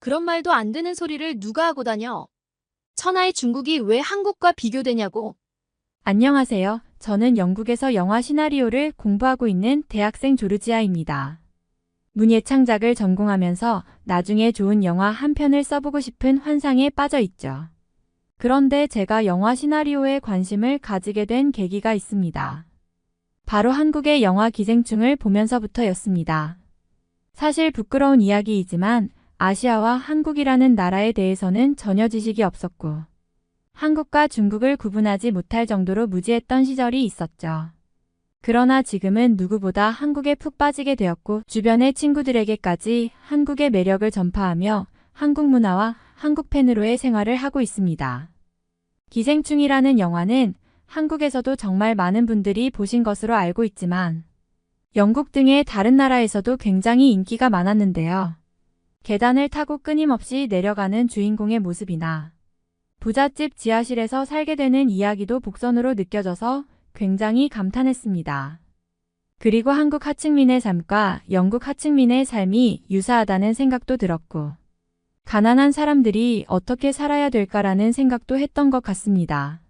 그런 말도 안 되는 소리를 누가 하고 다녀? 천하의 중국이 왜 한국과 비교되냐고. 안녕하세요. 저는 영국에서 영화 시나리오를 공부하고 있는 대학생 조르지아입니다. 문예 창작을 전공하면서 나중에 좋은 영화 한 편을 써보고 싶은 환상에 빠져 있죠. 그런데 제가 영화 시나리오에 관심을 가지게 된 계기가 있습니다. 바로 한국의 영화 기생충을 보면서부터였습니다. 사실 부끄러운 이야기이지만 아시아와 한국이라는 나라에 대해서는 전혀 지식이 없었고 한국과 중국을 구분하지 못할 정도로 무지했던 시절이 있었죠. 그러나 지금은 누구보다 한국에 푹 빠지게 되었고 주변의 친구들에게까지 한국의 매력을 전파하며 한국 문화와 한국 팬으로의 생활을 하고 있습니다. 기생충이라는 영화는 한국에서도 정말 많은 분들이 보신 것으로 알고 있지만 영국 등의 다른 나라에서도 굉장히 인기가 많았는데요. 계단을 타고 끊임없이 내려가는 주인공의 모습이나 부잣집 지하실에서 살게 되는 이야기도 복선으로 느껴져서 굉장히 감탄했습니다. 그리고 한국 하층민의 삶과 영국 하층민의 삶이 유사하다는 생각도 들었고, 가난한 사람들이 어떻게 살아야 될까라는 생각도 했던 것 같습니다.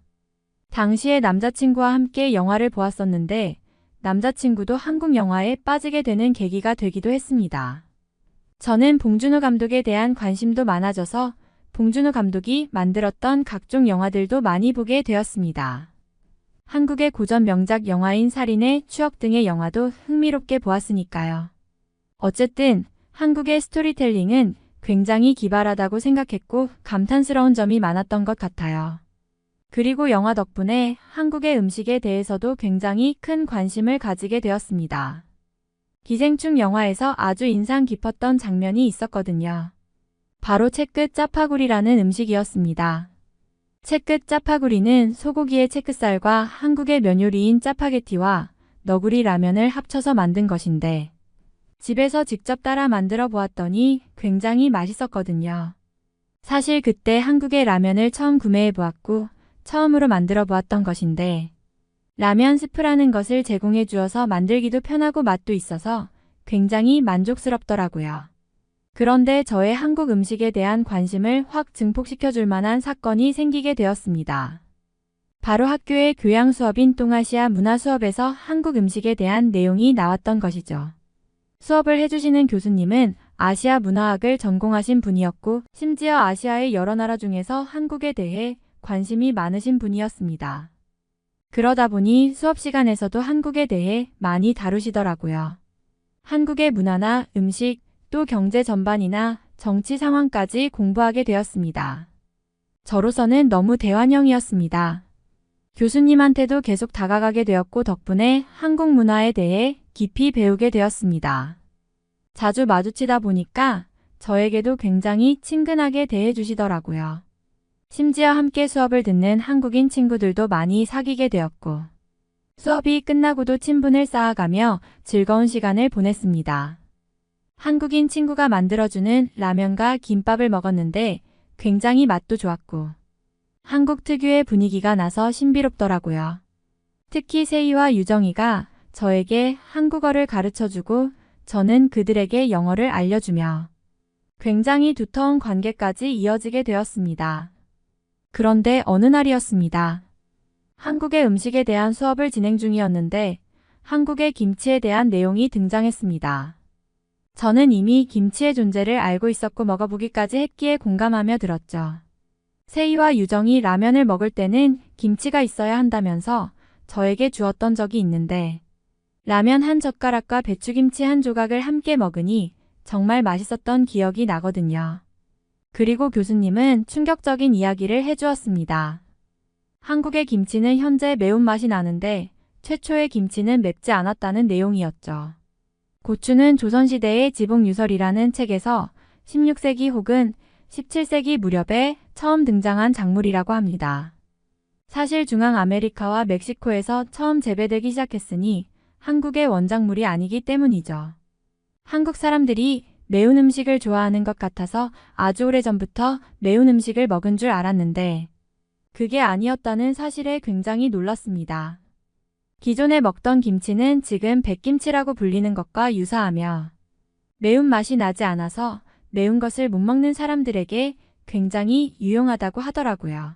당시에 남자친구와 함께 영화를 보았었는데, 남자친구도 한국 영화에 빠지게 되는 계기가 되기도 했습니다. 저는 봉준호 감독에 대한 관심도 많아져서 봉준호 감독이 만들었던 각종 영화들도 많이 보게 되었습니다. 한국의 고전 명작 영화인 살인의 추억 등의 영화도 흥미롭게 보았으니까요. 어쨌든 한국의 스토리텔링은 굉장히 기발하다고 생각했고 감탄스러운 점이 많았던 것 같아요. 그리고 영화 덕분에 한국의 음식에 대해서도 굉장히 큰 관심을 가지게 되었습니다. 기생충 영화에서 아주 인상 깊었던 장면이 있었거든요. 바로 채끝 짜파구리라는 음식이었습니다. 채끝 짜파구리는 소고기의 채끝살과 한국의 면요리인 짜파게티와 너구리 라면을 합쳐서 만든 것인데 집에서 직접 따라 만들어 보았더니 굉장히 맛있었거든요. 사실 그때 한국의 라면을 처음 구매해 보았고 처음으로 만들어 보았던 것인데 라면 스프라는 것을 제공해 주어서 만들기도 편하고 맛도 있어서 굉장히 만족스럽더라고요. 그런데 저의 한국 음식에 대한 관심을 확 증폭시켜 줄 만한 사건이 생기게 되었습니다. 바로 학교의 교양 수업인 동아시아 문화 수업에서 한국 음식에 대한 내용이 나왔던 것이죠. 수업을 해주시는 교수님은 아시아 문화학을 전공하신 분이었고 심지어 아시아의 여러 나라 중에서 한국에 대해 관심이 많으신 분이었습니다. 그러다 보니 수업 시간에서도 한국에 대해 많이 다루시더라고요. 한국의 문화나 음식, 또 경제 전반이나 정치 상황까지 공부하게 되었습니다. 저로서는 너무 대환영이었습니다. 교수님한테도 계속 다가가게 되었고 덕분에 한국 문화에 대해 깊이 배우게 되었습니다. 자주 마주치다 보니까 저에게도 굉장히 친근하게 대해주시더라고요. 심지어 함께 수업을 듣는 한국인 친구들도 많이 사귀게 되었고, 수업이 끝나고도 친분을 쌓아가며 즐거운 시간을 보냈습니다. 한국인 친구가 만들어주는 라면과 김밥을 먹었는데 굉장히 맛도 좋았고, 한국 특유의 분위기가 나서 신비롭더라고요. 특히 세이와 유정이가 저에게 한국어를 가르쳐주고 저는 그들에게 영어를 알려주며 굉장히 두터운 관계까지 이어지게 되었습니다. 그런데 어느 날이었습니다. 한국의 음식에 대한 수업을 진행 중이었는데 한국의 김치에 대한 내용이 등장했습니다. 저는 이미 김치의 존재를 알고 있었고 먹어보기까지 했기에 공감하며 들었죠. 세이와 유정이 라면을 먹을 때는 김치가 있어야 한다면서 저에게 주었던 적이 있는데 라면 한 젓가락과 배추김치 한 조각을 함께 먹으니 정말 맛있었던 기억이 나거든요. 그리고 교수님은 충격적인 이야기를 해주었습니다. 한국의 김치는 현재 매운맛이 나는데 최초의 김치는 맵지 않았다는 내용이었죠. 고추는 조선시대의 지붕유설이라는 책에서 16세기 혹은 17세기 무렵에 처음 등장한 작물이라고 합니다. 사실 중앙 아메리카와 멕시코에서 처음 재배되기 시작했으니 한국의 원작물이 아니기 때문이죠. 한국 사람들이 매운 음식을 좋아하는 것 같아서 아주 오래전부터 매운 음식을 먹은 줄 알았는데 그게 아니었다는 사실에 굉장히 놀랐습니다. 기존에 먹던 김치는 지금 백김치라고 불리는 것과 유사하며 매운맛이 나지 않아서 매운 것을 못 먹는 사람들에게 굉장히 유용하다고 하더라고요.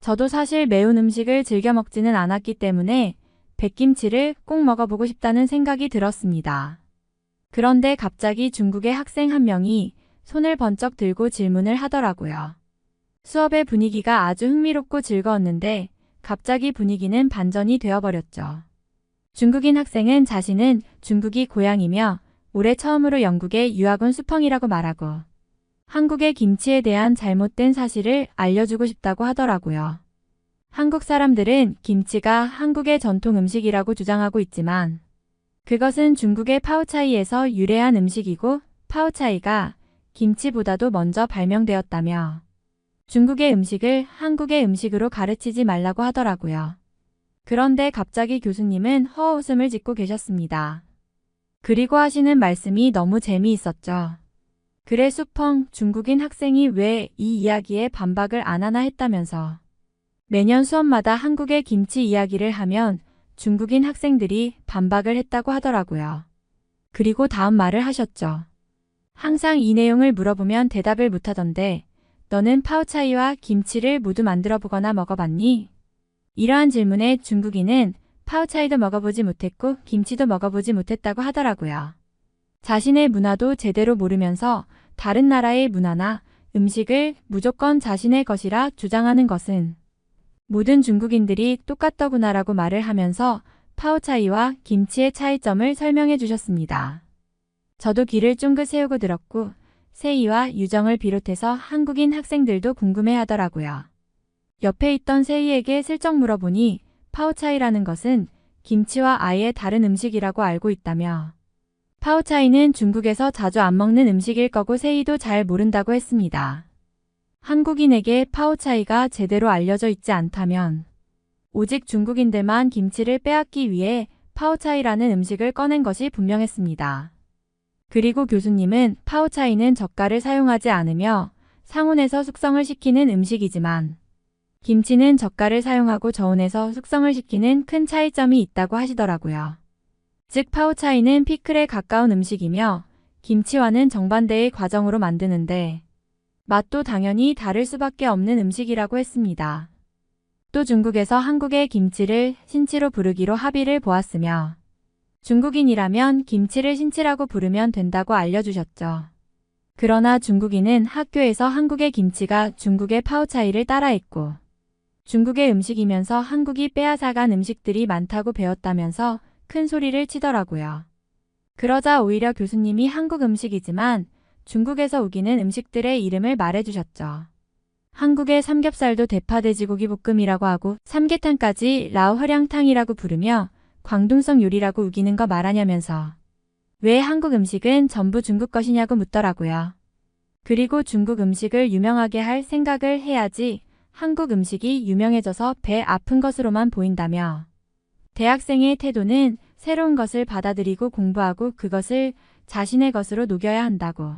저도 사실 매운 음식을 즐겨 먹지는 않았기 때문에 백김치를 꼭 먹어보고 싶다는 생각이 들었습니다. 그런데 갑자기 중국의 학생 한 명이 손을 번쩍 들고 질문을 하더라고요. 수업의 분위기가 아주 흥미롭고 즐거웠는데 갑자기 분위기는 반전이 되어버렸죠. 중국인 학생은 자신은 중국이 고향이며 올해 처음으로 영국에 유학 온 수펑이라고 말하고 한국의 김치에 대한 잘못된 사실을 알려주고 싶다고 하더라고요. 한국 사람들은 김치가 한국의 전통 음식이라고 주장하고 있지만 그것은 중국의 파오차이에서 유래한 음식이고 파오차이가 김치보다도 먼저 발명되었다며 중국의 음식을 한국의 음식으로 가르치지 말라고 하더라고요. 그런데 갑자기 교수님은 허웃음을 짓고 계셨습니다. 그리고 하시는 말씀이 너무 재미있었죠. 그래 수펑 중국인 학생이 왜 이 이야기에 반박을 안 하나 했다면서 매년 수업마다 한국의 김치 이야기를 하면 중국인 학생들이 반박을 했다고 하더라고요. 그리고 다음 말을 하셨죠. 항상 이 내용을 물어보면 대답을 못하던데 너는 파오차이와 김치를 모두 만들어 보거나 먹어봤니? 이러한 질문에 중국인은 파오차이도 먹어보지 못했고 김치도 먹어보지 못했다고 하더라고요. 자신의 문화도 제대로 모르면서 다른 나라의 문화나 음식을 무조건 자신의 것이라 주장하는 것은 모든 중국인들이 똑같더구나라고 말을 하면서 파오차이와 김치의 차이점을 설명해 주셨습니다. 저도 귀를 쫑긋 세우고 들었고 세이와 유정을 비롯해서 한국인 학생들도 궁금해 하더라고요. 옆에 있던 세이에게 슬쩍 물어보니 파오차이라는 것은 김치와 아예 다른 음식이라고 알고 있다며 파오차이는 중국에서 자주 안 먹는 음식일 거고 세이도 잘 모른다고 했습니다. 한국인에게 파오차이가 제대로 알려져 있지 않다면 오직 중국인들만 김치를 빼앗기 위해 파오차이라는 음식을 꺼낸 것이 분명했습니다. 그리고 교수님은 파오차이는 젓갈을 사용하지 않으며 상온에서 숙성을 시키는 음식이지만 김치는 젓갈을 사용하고 저온에서 숙성을 시키는 큰 차이점이 있다고 하시더라고요. 즉 파오차이는 피클에 가까운 음식이며 김치와는 정반대의 과정으로 만드는데 맛도 당연히 다를 수밖에 없는 음식이라고 했습니다. 또 중국에서 한국의 김치를 신치로 부르기로 합의를 보았으며 중국인이라면 김치를 신치라고 부르면 된다고 알려주셨죠. 그러나 중국인은 학교에서 한국의 김치가 중국의 파오차이를 따라했고 중국의 음식이면서 한국이 빼앗아간 음식들이 많다고 배웠다면서 큰 소리를 치더라고요. 그러자 오히려 교수님이 한국 음식이지만 중국에서 우기는 음식들의 이름을 말해주셨죠. 한국의 삼겹살도 대파 돼지고기 볶음이라고 하고 삼계탕까지 라오허량탕이라고 부르며 광둥성 요리라고 우기는 거 말하냐면서 왜 한국 음식은 전부 중국 것이냐고 묻더라고요. 그리고 중국 음식을 유명하게 할 생각을 해야지 한국 음식이 유명해져서 배 아픈 것으로만 보인다며 대학생의 태도는 새로운 것을 받아들이고 공부하고 그것을 자신의 것으로 녹여야 한다고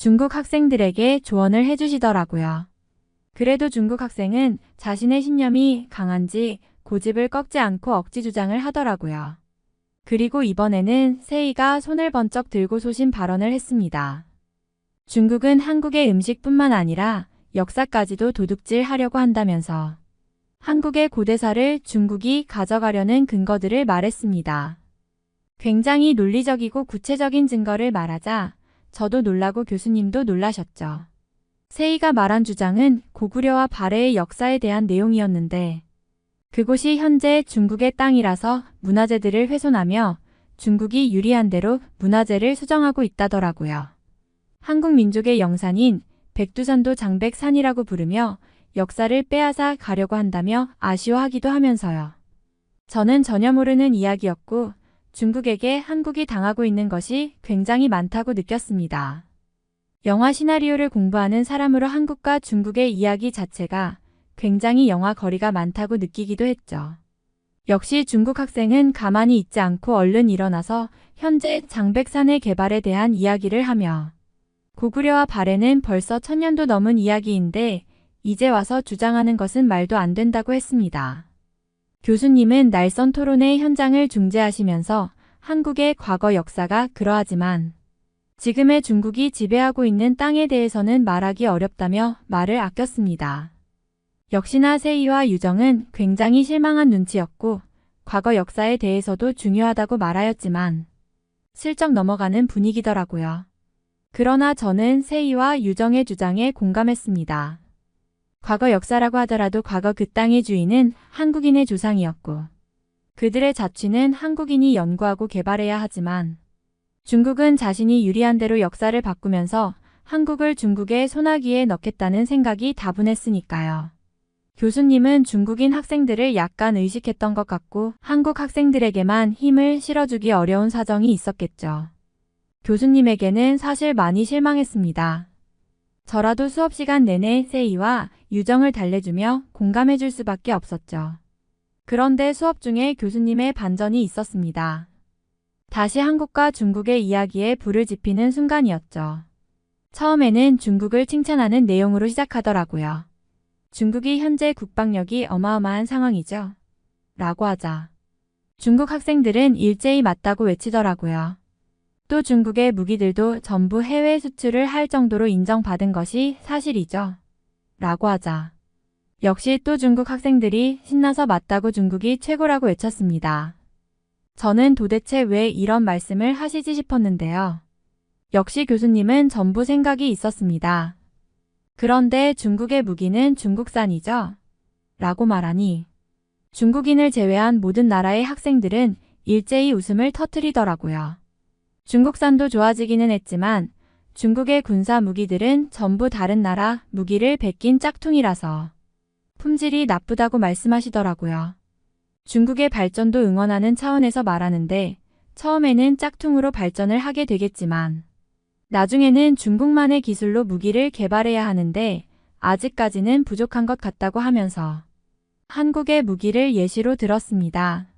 중국 학생들에게 조언을 해주시더라고요. 그래도 중국 학생은 자신의 신념이 강한지 고집을 꺾지 않고 억지 주장을 하더라고요. 그리고 이번에는 세이가 손을 번쩍 들고 소신 발언을 했습니다. 중국은 한국의 음식뿐만 아니라 역사까지도 도둑질 하려고 한다면서 한국의 고대사를 중국이 가져가려는 근거들을 말했습니다. 굉장히 논리적이고 구체적인 증거를 말하자 저도 놀라고 교수님도 놀라셨죠. 세이가 말한 주장은 고구려와 발해의 역사에 대한 내용이었는데 그곳이 현재 중국의 땅이라서 문화재들을 훼손하며 중국이 유리한 대로 문화재를 수정하고 있다더라고요. 한국 민족의 영산인 백두산도 장백산이라고 부르며 역사를 빼앗아 가려고 한다며 아쉬워하기도 하면서요. 저는 전혀 모르는 이야기였고 중국에게 한국이 당하고 있는 것이 굉장히 많다고 느꼈습니다. 영화 시나리오를 공부하는 사람으로 한국과 중국의 이야기 자체가 굉장히 영화 거리가 많다고 느끼기도 했죠. 역시 중국 학생은 가만히 있지 않고 얼른 일어나서 현재 장백산의 개발에 대한 이야기를 하며 고구려와 발해는 벌써 천년도 넘은 이야기인데 이제 와서 주장하는 것은 말도 안 된다고 했습니다. 교수님은 날선 토론의 현장을 중재하시면서 한국의 과거 역사가 그러하지만 지금의 중국이 지배하고 있는 땅에 대해서는 말하기 어렵다며 말을 아꼈습니다. 역시나 세이와 유정은 굉장히 실망한 눈치였고 과거 역사에 대해서도 중요하다고 말하였지만 슬쩍 넘어가는 분위기더라고요. 그러나 저는 세이와 유정의 주장에 공감했습니다. 과거 역사라고 하더라도 과거 그 땅의 주인은 한국인의 조상이었고 그들의 자취는 한국인이 연구하고 개발해야 하지만 중국은 자신이 유리한 대로 역사를 바꾸면서 한국을 중국의 소나기에 넣겠다는 생각이 다분했으니까요. 교수님은 중국인 학생들을 약간 의식했던 것 같고 한국 학생들에게만 힘을 실어주기 어려운 사정이 있었겠죠. 교수님에게는 사실 많이 실망했습니다. 저라도 수업 시간 내내 세이와 유정을 달래주며 공감해 줄 수밖에 없었죠. 그런데 수업 중에 교수님의 반전이 있었습니다. 다시 한국과 중국의 이야기에 불을 지피는 순간이었죠. 처음에는 중국을 칭찬하는 내용으로 시작하더라고요. 중국이 현재 국방력이 어마어마한 상황이죠. 라고 하자. 중국 학생들은 일제히 맞다고 외치더라고요. 또 중국의 무기들도 전부 해외 수출을 할 정도로 인정받은 것이 사실이죠. 라고 하자. 역시 또 중국 학생들이 신나서 맞다고 중국이 최고라고 외쳤습니다. 저는 도대체 왜 이런 말씀을 하시지 싶었는데요. 역시 교수님은 전부 생각이 있었습니다. 그런데 중국의 무기는 중국산이죠? 라고 말하니 중국인을 제외한 모든 나라의 학생들은 일제히 웃음을 터뜨리더라고요. 중국산도 좋아지기는 했지만 중국의 군사 무기들은 전부 다른 나라 무기를 베낀 짝퉁이라서 품질이 나쁘다고 말씀하시더라고요. 중국의 발전도 응원하는 차원에서 말하는데 처음에는 짝퉁으로 발전을 하게 되겠지만 나중에는 중국만의 기술로 무기를 개발해야 하는데 아직까지는 부족한 것 같다고 하면서 한국의 무기를 예시로 들었습니다.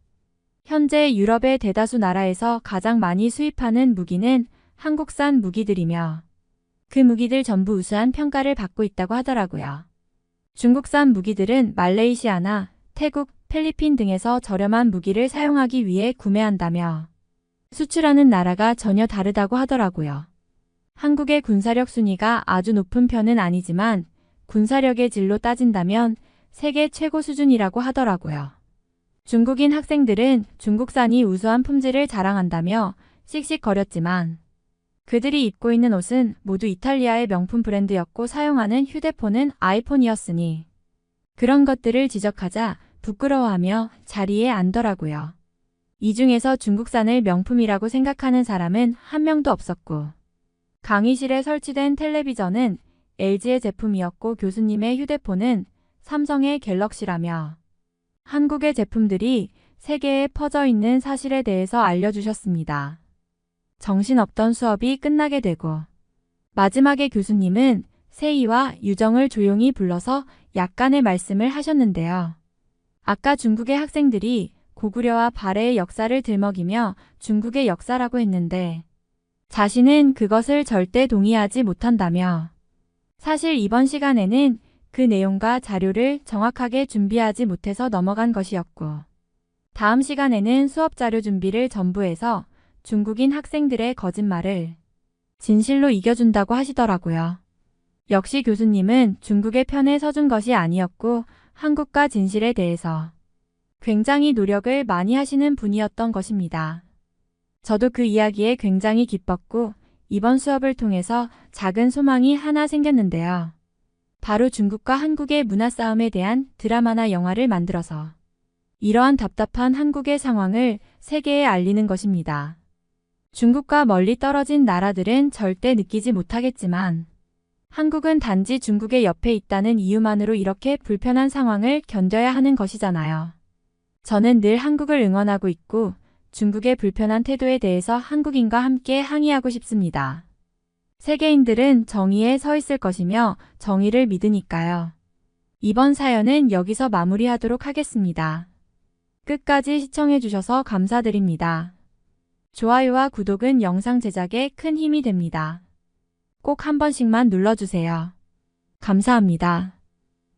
현재 유럽의 대다수 나라에서 가장 많이 수입하는 무기는 한국산 무기들이며 그 무기들 전부 우수한 평가를 받고 있다고 하더라고요. 중국산 무기들은 말레이시아나 태국, 필리핀 등에서 저렴한 무기를 사용하기 위해 구매한다며 수출하는 나라가 전혀 다르다고 하더라고요. 한국의 군사력 순위가 아주 높은 편은 아니지만 군사력의 질로 따진다면 세계 최고 수준이라고 하더라고요. 중국인 학생들은 중국산이 우수한 품질을 자랑한다며 씩씩거렸지만 그들이 입고 있는 옷은 모두 이탈리아의 명품 브랜드였고 사용하는 휴대폰은 아이폰이었으니 그런 것들을 지적하자 부끄러워하며 자리에 앉더라고요. 이 중에서 중국산을 명품이라고 생각하는 사람은 한 명도 없었고 강의실에 설치된 텔레비전은 LG의 제품이었고 교수님의 휴대폰은 삼성의 갤럭시라며 한국의 제품들이 세계에 퍼져 있는 사실에 대해서 알려주셨습니다. 정신없던 수업이 끝나게 되고 마지막에 교수님은 세이와 유정을 조용히 불러서 약간의 말씀을 하셨는데요. 아까 중국의 학생들이 고구려와 발해의 역사를 들먹이며 중국의 역사라고 했는데 자신은 그것을 절대 동의하지 못한다며 사실 이번 시간에는 그 내용과 자료를 정확하게 준비하지 못해서 넘어간 것이었고 다음 시간에는 수업 자료 준비를 전부 해서 중국인 학생들의 거짓말을 진실로 이겨준다고 하시더라고요. 역시 교수님은 중국의 편에 서준 것이 아니었고 한국과 진실에 대해서 굉장히 노력을 많이 하시는 분이었던 것입니다. 저도 그 이야기에 굉장히 기뻤고 이번 수업을 통해서 작은 소망이 하나 생겼는데요. 바로 중국과 한국의 문화 싸움에 대한 드라마나 영화를 만들어서 이러한 답답한 한국의 상황을 세계에 알리는 것입니다. 중국과 멀리 떨어진 나라들은 절대 느끼지 못하겠지만 한국은 단지 중국의 옆에 있다는 이유만으로 이렇게 불편한 상황을 견뎌야 하는 것이잖아요. 저는 늘 한국을 응원하고 있고 중국의 불편한 태도에 대해서 한국인과 함께 항의하고 싶습니다. 세계인들은 정의에 서 있을 것이며 정의를 믿으니까요. 이번 사연은 여기서 마무리하도록 하겠습니다. 끝까지 시청해주셔서 감사드립니다. 좋아요와 구독은 영상 제작에 큰 힘이 됩니다. 꼭 한 번씩만 눌러주세요. 감사합니다.